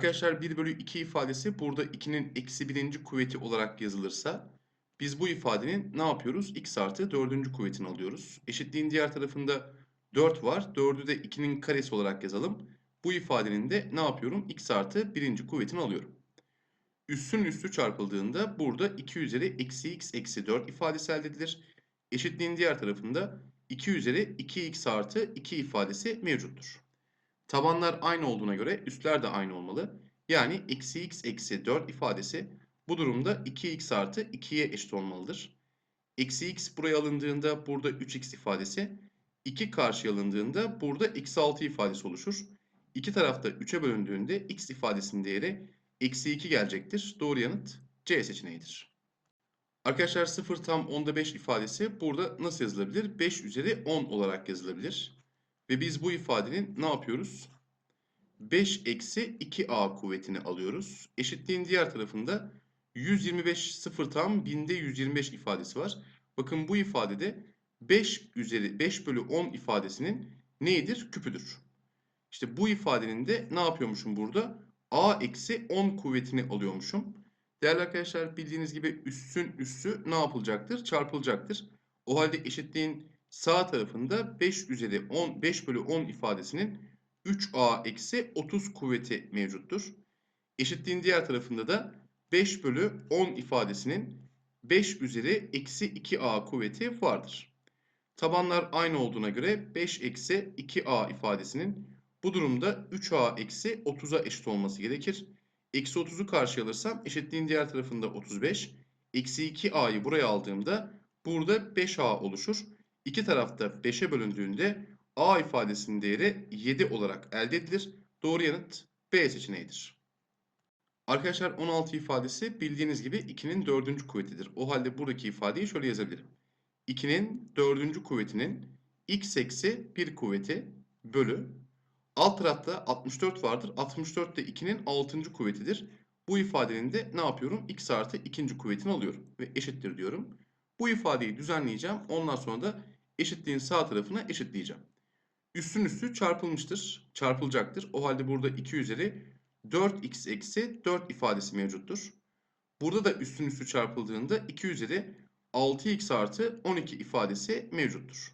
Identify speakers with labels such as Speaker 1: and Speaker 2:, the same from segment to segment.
Speaker 1: Arkadaşlar 1 bölü 2 ifadesi burada 2'nin eksi birinci kuvveti olarak yazılırsa biz bu ifadenin ne yapıyoruz? x artı dördüncü kuvvetini alıyoruz. Eşitliğin diğer tarafında 4 var. 4'ü de 2'nin karesi olarak yazalım. Bu ifadenin de ne yapıyorum? x artı birinci kuvvetini alıyorum. Üssün üstü çarpıldığında burada 2 üzeri eksi x eksi 4 ifadesi elde edilir. Eşitliğin diğer tarafında 2 üzeri 2x artı 2 ifadesi mevcuttur. Tabanlar aynı olduğuna göre üstler de aynı olmalı. Yani eksi x eksi 4 ifadesi bu durumda 2x artı 2'ye eşit olmalıdır. Eksi x buraya alındığında burada 3x ifadesi, 2 karşıya alındığında burada eksi 6 ifadesi oluşur. İki tarafta 3'e bölündüğünde x ifadesinin değeri eksi 2 gelecektir. Doğru yanıt C seçeneğidir. Arkadaşlar 0 tam 10'da 5 ifadesi burada nasıl yazılabilir? 5 üzeri 10 olarak yazılabilir. Ve biz bu ifadenin ne yapıyoruz? 5 eksi 2a kuvvetini alıyoruz. Eşitliğin diğer tarafında 125 0 tam binde 125 ifadesi var. Bakın bu ifadede 5 üzeri 5 bölü 10 ifadesinin neyidir? Küpüdür. İşte bu ifadenin de ne yapıyormuşum burada? a eksi 10 kuvvetini alıyormuşum. Değerli arkadaşlar bildiğiniz gibi üssün üssü ne yapılacaktır? Çarpılacaktır. O halde eşitliğin sağ tarafında 5 üzeri 10 5 bölü 10 ifadesinin 3a eksi 30 kuvveti mevcuttur. Eşitliğin diğer tarafında da 5 bölü 10 ifadesinin 5 üzeri eksi 2a kuvveti vardır. Tabanlar aynı olduğuna göre 5 eksi 2a ifadesinin bu durumda 3a eksi 30'a eşit olması gerekir. Eksi 30'u karşıya alırsam eşitliğin diğer tarafında 35. Eksi 2a'yı buraya aldığımda burada 5a oluşur. İki tarafta 5'e bölündüğünde a ifadesinin değeri 7 olarak elde edilir. Doğru yanıt B seçeneğidir. Arkadaşlar 16 ifadesi bildiğiniz gibi 2'nin 4. kuvvetidir. O halde buradaki ifadeyi şöyle yazabilirim. 2'nin 4. kuvvetinin x eksi 1 kuvveti bölü alt tarafta 64 vardır. 64 de 2'nin 6. kuvvetidir. Bu ifadenin de ne yapıyorum? x artı 2. kuvvetini alıyorum ve eşittir diyorum. Bu ifadeyi düzenleyeceğim. Ondan sonra da eşitliğin sağ tarafına eşitleyeceğim. Üstün üstü çarpılmıştır. Çarpılacaktır. O halde burada 2 üzeri 4x eksi 4 ifadesi mevcuttur. Burada da üstün üstü çarpıldığında 2 üzeri 6x artı 12 ifadesi mevcuttur.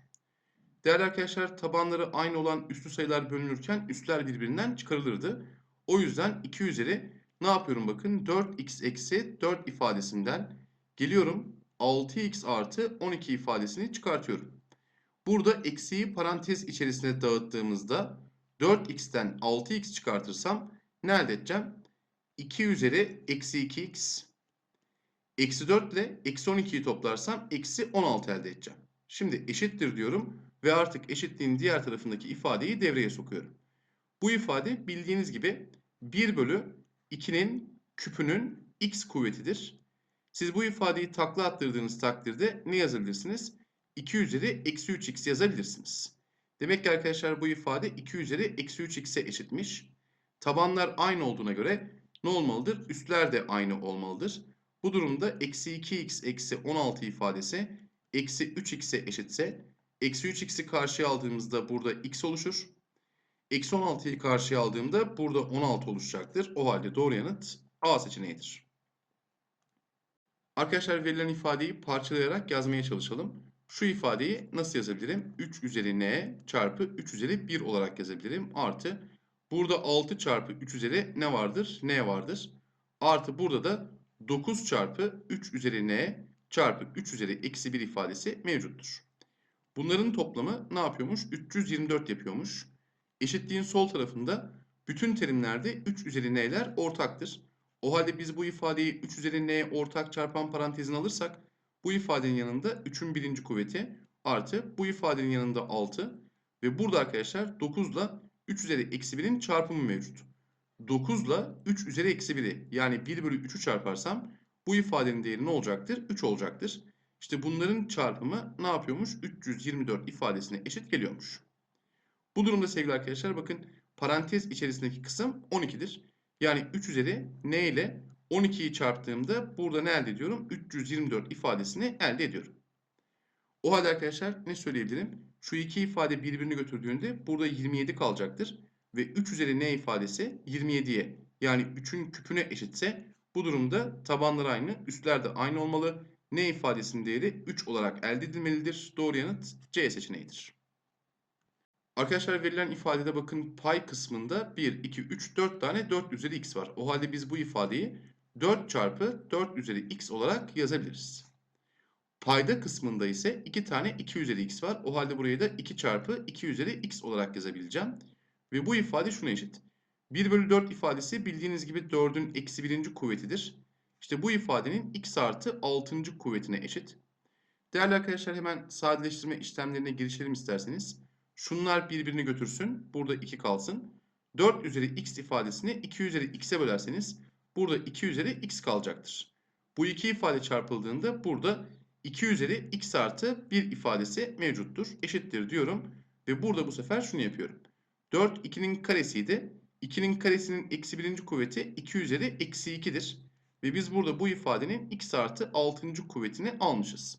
Speaker 1: Değerli arkadaşlar tabanları aynı olan üslü sayılar bölünürken üstler birbirinden çıkarılırdı. O yüzden 2 üzeri ne yapıyorum bakın 4x eksi 4 ifadesinden geliyorum 6x artı 12 ifadesini çıkartıyorum. Burada eksiği parantez içerisine dağıttığımızda 4x'ten 6x çıkartırsam ne elde edeceğim? 2 üzeri eksi 2x eksi 4 ile eksi 12'yi toplarsam eksi 16 elde edeceğim. Şimdi eşittir diyorum ve artık eşitliğin diğer tarafındaki ifadeyi devreye sokuyorum. Bu ifade bildiğiniz gibi 1 bölü 2'nin küpünün x kuvvetidir. Siz bu ifadeyi takla attırdığınız takdirde ne yazabilirsiniz? 2 üzeri eksi 3x yazabilirsiniz. Demek ki arkadaşlar bu ifade 2 üzeri eksi 3x'e eşitmiş. Tabanlar aynı olduğuna göre ne olmalıdır? Üstler de aynı olmalıdır. Bu durumda eksi 2x eksi 16 ifadesi eksi 3x'e eşitse eksi 3x'i karşıya aldığımızda burada x oluşur. Eksi 16'yı karşıya aldığımda burada 16 oluşacaktır. O halde doğru yanıt A seçeneğidir. Arkadaşlar verilen ifadeyi parçalayarak yazmaya çalışalım. Şu ifadeyi nasıl yazabilirim? 3 üzeri n çarpı 3 üzeri 1 olarak yazabilirim. Artı burada 6 çarpı 3 üzeri ne vardır? n vardır. Artı burada da 9 çarpı 3 üzeri n çarpı 3 üzeri eksi 1 ifadesi mevcuttur. Bunların toplamı ne yapıyormuş? 324 yapıyormuş. Eşitliğin sol tarafında bütün terimlerde 3 üzeri n'ler ortaktır. O halde biz bu ifadeyi 3 üzeri n ortak çarpan parantezine alırsak bu ifadenin yanında 3'ün birinci kuvveti artı bu ifadenin yanında 6 ve burada arkadaşlar 9 ile 3 üzeri eksi 1'in çarpımı mevcut. 9 ile 3 üzeri eksi 1'i yani 1 bölü 3'ü çarparsam bu ifadenin değeri ne olacaktır? 3 olacaktır. İşte bunların çarpımı ne yapıyormuş? 324 ifadesine eşit geliyormuş. Bu durumda sevgili arkadaşlar bakın parantez içerisindeki kısım 12'dir. Yani 3 üzeri n ile 12'yi çarptığımda burada ne elde ediyorum? 324 ifadesini elde ediyorum. O halde arkadaşlar ne söyleyebilirim? Şu iki ifade birbirini götürdüğünde burada 27 kalacaktır. Ve 3 üzeri n ifadesi 27'ye yani 3'ün küpüne eşitse bu durumda tabanlar aynı, üstler de aynı olmalı. N ifadesinin değeri 3 olarak elde edilmelidir. Doğru yanıt C seçeneğidir. Arkadaşlar verilen ifadede bakın pay kısmında 1, 2, 3, 4 tane 4 üzeri x var. O halde biz bu ifadeyi 4 çarpı 4 üzeri x olarak yazabiliriz. Payda kısmında ise 2 tane 2 üzeri x var. O halde burayı da 2 çarpı 2 üzeri x olarak yazabileceğim. Ve bu ifade şuna eşit. 1 bölü 4 ifadesi bildiğiniz gibi 4'ün eksi 1. kuvvetidir. İşte bu ifadenin x artı 6. kuvvetine eşit. Değerli arkadaşlar hemen sadeleştirme işlemlerine girişelim isterseniz. Şunlar birbirini götürsün. Burada 2 kalsın. 4 üzeri x ifadesini 2 üzeri x'e bölerseniz burada 2 üzeri x kalacaktır. Bu iki ifade çarpıldığında burada 2 üzeri x artı 1 ifadesi mevcuttur. Eşittir diyorum. Ve burada bu sefer şunu yapıyorum. 4 2'nin karesiydi. 2'nin karesinin eksi 1. kuvveti 2 üzeri eksi 2'dir. Ve biz burada bu ifadenin x artı 6. kuvvetini almışız.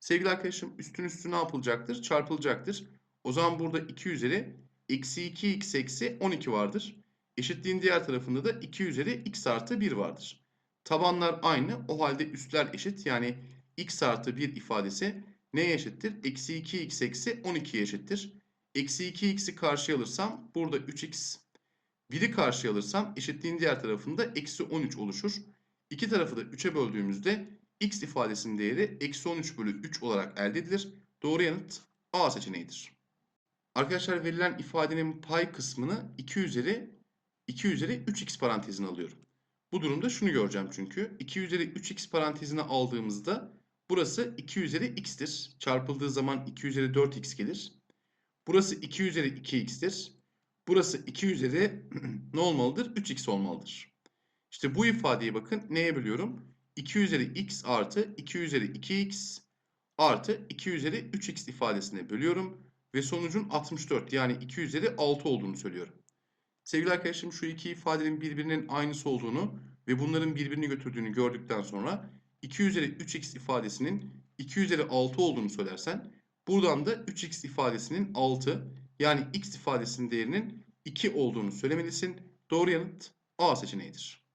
Speaker 1: Sevgili arkadaşım üstün üstü ne yapılacaktır? Çarpılacaktır. O zaman burada 2 üzeri eksi 2x eksi 12 vardır. Eşitliğin diğer tarafında da 2 üzeri x artı 1 vardır. Tabanlar aynı. O halde üstler eşit. Yani x artı 1 ifadesi neye eşittir? Eksi 2x eksi 12'ye eşittir. Eksi 2x'i karşıya alırsam burada 3x 1'i karşıya alırsam eşitliğin diğer tarafında eksi 13 oluşur. İki tarafı da 3'e böldüğümüzde x ifadesinin değeri eksi 13 bölü 3 olarak elde edilir. Doğru yanıt A seçeneğidir. Arkadaşlar verilen ifadenin pay kısmını 2 üzeri 2 üzeri 3x parantezine alıyorum. Bu durumda şunu göreceğim çünkü. 2 üzeri 3x parantezine aldığımızda burası 2 üzeri x'tir. Çarpıldığı zaman 2 üzeri 4x gelir. Burası 2 üzeri 2x'tir. Burası 2 üzeri ne olmalıdır? 3x olmalıdır. İşte bu ifadeyi bakın neye bölüyorum? 2 üzeri x artı 2 üzeri 2x artı 2 üzeri 3x ifadesine bölüyorum. Ve sonucun 64 yani 2 üzeri 6 olduğunu söylüyorum. Sevgili arkadaşım şu iki ifadenin birbirinin aynısı olduğunu ve bunların birbirini götürdüğünü gördükten sonra 2 üzeri 3x ifadesinin 2 üzeri 6 olduğunu söylersen buradan da 3x ifadesinin 6 yani x ifadesinin değerinin 2 olduğunu söylemelisin. Doğru yanıt A seçeneğidir.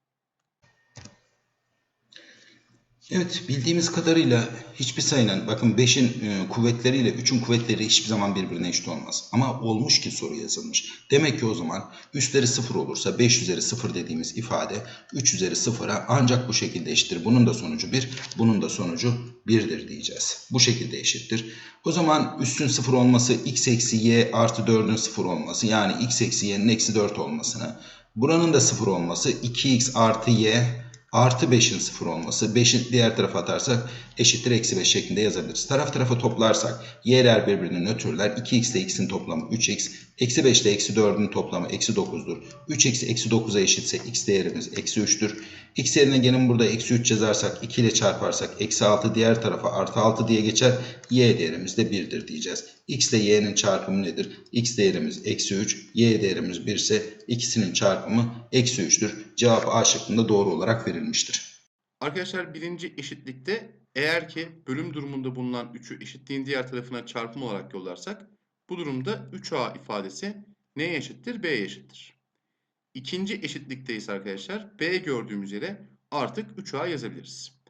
Speaker 2: Evet bildiğimiz kadarıyla hiçbir sayının bakın 5'in e, kuvvetleriyle 3'ün kuvvetleri hiçbir zaman birbirine eşit olmaz. Ama olmuş ki soru yazılmış. Demek ki o zaman üstleri 0 olursa 5 üzeri 0 dediğimiz ifade 3 üzeri 0'a ancak bu şekilde eşittir. Bunun da sonucu 1, bunun da sonucu 1'dir diyeceğiz. Bu şekilde eşittir. O zaman üstün 0 olması x eksi y artı 4'ün 0 olması yani x eksi y'nin eksi 4 olmasını buranın da 0 olması 2x artı y artı 5'in 0 olması. 5'i diğer tarafa atarsak eşittir eksi 5 şeklinde yazabiliriz. Taraf tarafa toplarsak y'ler birbirini nötrler. 2x ile x'in toplamı 3x. Eksi 5 ile eksi 4'ün toplamı eksi 9'dur. 3x eksi 9'a eşitse x değerimiz eksi 3'tür. x yerine gelin burada eksi 3 yazarsak 2 ile çarparsak eksi 6 diğer tarafa artı 6 diye geçer. y değerimiz de 1'dir diyeceğiz. x ile y'nin çarpımı nedir? x değerimiz eksi 3. y değerimiz 1 ise ikisinin çarpımı eksi 3'tür. Cevap A şıkkında doğru olarak verilmiştir.
Speaker 1: Arkadaşlar birinci eşitlikte eğer ki bölüm durumunda bulunan 3'ü eşitliğin diğer tarafına çarpım olarak yollarsak bu durumda 3a ifadesi neye eşittir? B'ye eşittir. İkinci eşitlikte ise arkadaşlar B gördüğümüz yere artık 3a yazabiliriz.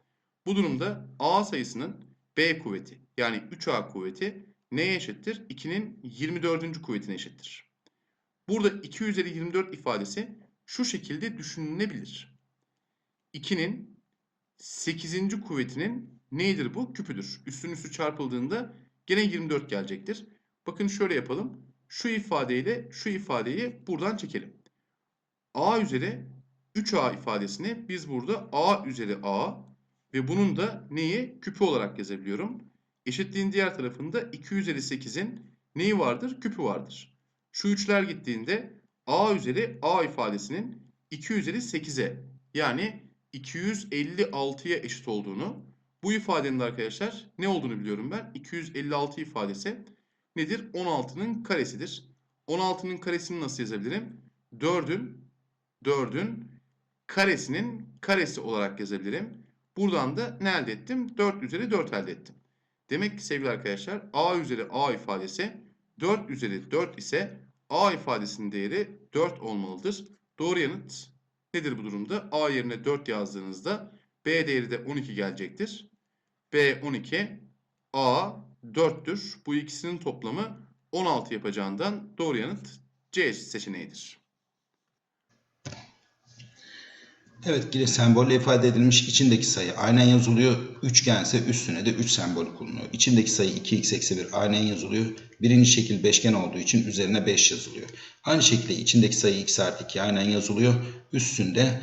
Speaker 1: Bu durumda a sayısının B kuvveti yani 3a kuvveti neye eşittir? 2'nin 24. kuvvetine eşittir. Burada 2 üzeri 24 ifadesi şu şekilde düşünülebilir. 2'nin 8. kuvvetinin neydir bu? Küpüdür. Üstün üstü çarpıldığında gene 24 gelecektir. Bakın şöyle yapalım. Şu ifadeyle şu ifadeyi buradan çekelim. A üzeri 3A ifadesini biz burada A üzeri A ve bunun da neyi? Küpü olarak yazabiliyorum. Eşitliğin diğer tarafında 2 üzeri 8'in neyi vardır? Küpü vardır. Şu üçler gittiğinde A üzeri A ifadesinin 2 üzeri 8'e yani 256'ya eşit olduğunu, bu ifadenin de arkadaşlar ne olduğunu biliyorum ben. 256 ifadesi nedir? 16'nın karesidir. 16'nın karesini nasıl yazabilirim? 4'ün 4'ün karesinin karesi olarak yazabilirim. Buradan da ne elde ettim? 4 üzeri 4 elde ettim. Demek ki sevgili arkadaşlar a üzeri a ifadesi 4 üzeri 4 ise a ifadesinin değeri 4 olmalıdır. Doğru yanıt Nedir bu durumda? A yerine 4 yazdığınızda B değeri de 12 gelecektir. B 12, A 4'tür. Bu ikisinin toplamı 16 yapacağından doğru yanıt C seçeneğidir.
Speaker 2: Evet yine sembolle ifade edilmiş içindeki sayı aynen yazılıyor. Üçgense üstüne de 3 sembol kullanılıyor. İçindeki sayı 2x eksi 1 aynen yazılıyor. Birinci şekil beşgen olduğu için üzerine 5 yazılıyor. Aynı şekilde içindeki sayı x artı 2 aynen yazılıyor. Üstünde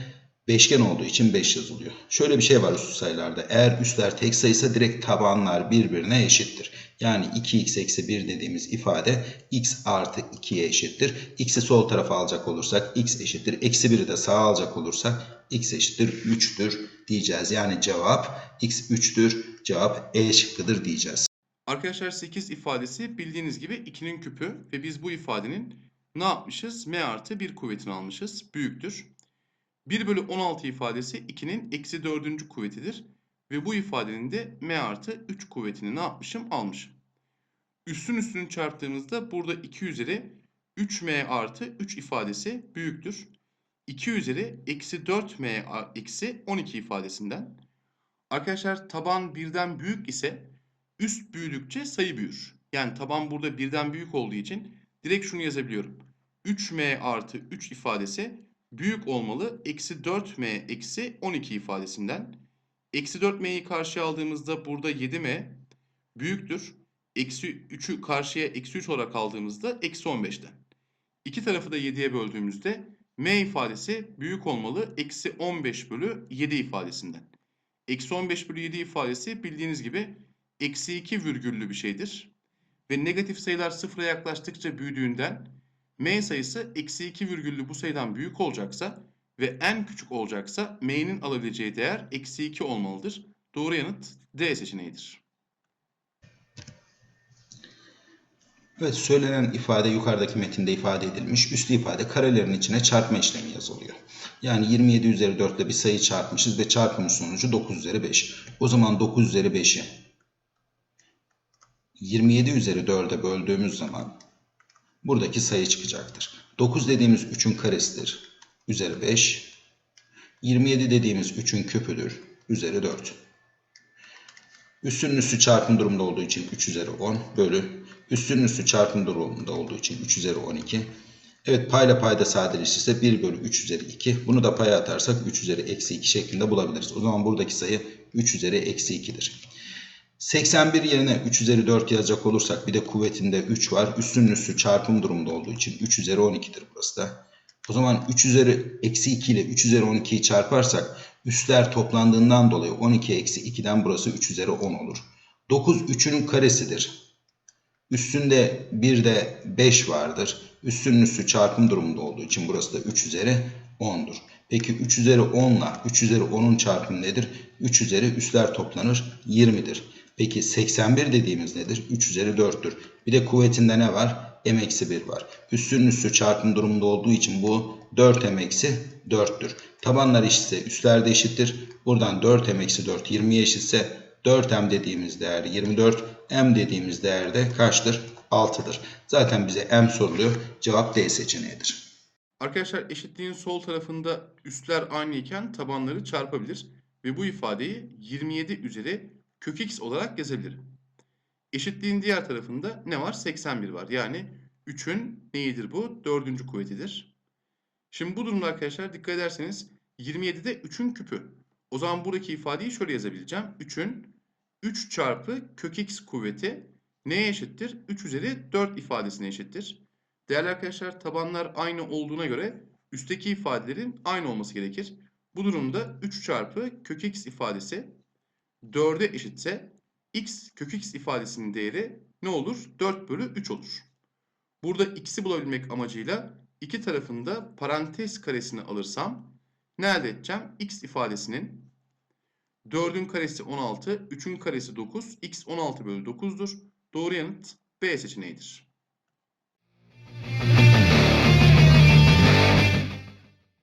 Speaker 2: beşgen olduğu için 5 yazılıyor. Şöyle bir şey var üstü sayılarda. Eğer üstler tek sayısa direkt tabanlar birbirine eşittir. Yani 2x eksi 1 dediğimiz ifade x artı 2'ye eşittir. X'i sol tarafa alacak olursak x eşittir. Eksi 1'i de sağa alacak olursak x eşittir 3'tür diyeceğiz. Yani cevap x 3'tür. Cevap E şıkkıdır diyeceğiz.
Speaker 1: Arkadaşlar 8 ifadesi bildiğiniz gibi 2'nin küpü ve biz bu ifadenin ne yapmışız? m artı 1 kuvvetini almışız. Büyüktür. 1 bölü 16 ifadesi 2'nin eksi 4. kuvvetidir. Ve bu ifadenin de m artı 3 kuvvetini ne yapmışım? Almışım. Üstün üstünü çarptığımızda burada 2 üzeri 3m artı 3 ifadesi büyüktür. 2 üzeri eksi 4m a- eksi 12 ifadesinden. Arkadaşlar taban birden büyük ise üst büyüdükçe sayı büyür. Yani taban burada birden büyük olduğu için direkt şunu yazabiliyorum. 3m artı 3 ifadesi büyük olmalı. Eksi 4m eksi 12 ifadesinden. Eksi 4m'yi karşıya aldığımızda burada 7m büyüktür. Eksi 3'ü karşıya eksi 3 olarak aldığımızda eksi 15'ten. İki tarafı da 7'ye böldüğümüzde m ifadesi büyük olmalı. Eksi 15 bölü 7 ifadesinden. Eksi 15 bölü 7 ifadesi bildiğiniz gibi eksi 2 virgüllü bir şeydir. Ve negatif sayılar sıfıra yaklaştıkça büyüdüğünden m sayısı eksi 2 virgüllü bu sayıdan büyük olacaksa ve en küçük olacaksa m'nin alabileceği değer eksi 2 olmalıdır. Doğru yanıt D seçeneğidir.
Speaker 2: Evet söylenen ifade yukarıdaki metinde ifade edilmiş. Üslü ifade karelerin içine çarpma işlemi yazılıyor. Yani 27 üzeri 4 ile bir sayı çarpmışız ve çarpımın sonucu 9 üzeri 5. O zaman 9 üzeri 5'i 27 üzeri 4'e böldüğümüz zaman buradaki sayı çıkacaktır. 9 dediğimiz 3'ün karesidir. Üzeri 5. 27 dediğimiz 3'ün küpüdür. Üzeri 4. Üstünün üstü çarpım durumunda olduğu için 3 üzeri 10 bölü. Üstünün üstü çarpım durumunda olduğu için 3 üzeri 12. Evet payla payda sadeleşirse 1 bölü 3 üzeri 2. Bunu da paya atarsak 3 üzeri eksi 2 şeklinde bulabiliriz. O zaman buradaki sayı 3 üzeri eksi 2'dir. 81 yerine 3 üzeri 4 yazacak olursak bir de kuvvetinde 3 var. Üstünün üstü çarpım durumunda olduğu için 3 üzeri 12'dir burası da. O zaman 3 üzeri eksi 2 ile 3 üzeri 12'yi çarparsak üstler toplandığından dolayı 12 eksi 2'den burası 3 üzeri 10 olur. 9 3'ün karesidir. Üstünde bir de 5 vardır. Üstünün üstü çarpım durumunda olduğu için burası da 3 üzeri 10'dur. Peki 3 üzeri 10 ile 3 üzeri 10'un çarpımı nedir? 3 üzeri üstler toplanır 20'dir. Peki 81 dediğimiz nedir? 3 üzeri 4'tür. Bir de kuvvetinde ne var? m eksi 1 var. Üstünün üstü çarpım durumunda olduğu için bu 4m eksi 4'tür. Tabanlar eşitse üstler de eşittir. Buradan 4m eksi 4 20'ye eşitse 4m dediğimiz değer 24. m dediğimiz değer de kaçtır? 6'dır. Zaten bize m soruluyor. Cevap D seçeneğidir.
Speaker 1: Arkadaşlar eşitliğin sol tarafında üstler aynı iken tabanları çarpabilir ve bu ifadeyi 27 üzeri kök x olarak yazabilirim. Eşitliğin diğer tarafında ne var? 81 var. Yani 3'ün neyidir bu? Dördüncü kuvvetidir. Şimdi bu durumda arkadaşlar dikkat ederseniz 27'de 3'ün küpü. O zaman buradaki ifadeyi şöyle yazabileceğim. 3'ün 3 çarpı kök x kuvveti neye eşittir? 3 üzeri 4 ifadesine eşittir. Değerli arkadaşlar tabanlar aynı olduğuna göre üstteki ifadelerin aynı olması gerekir. Bu durumda 3 çarpı kök x ifadesi 4'e eşitse x kök x ifadesinin değeri ne olur? 4 bölü 3 olur. Burada x'i bulabilmek amacıyla iki tarafında parantez karesini alırsam ne elde edeceğim? x ifadesinin 4'ün karesi 16, 3'ün karesi 9, x 16 bölü 9'dur. Doğru yanıt B seçeneğidir.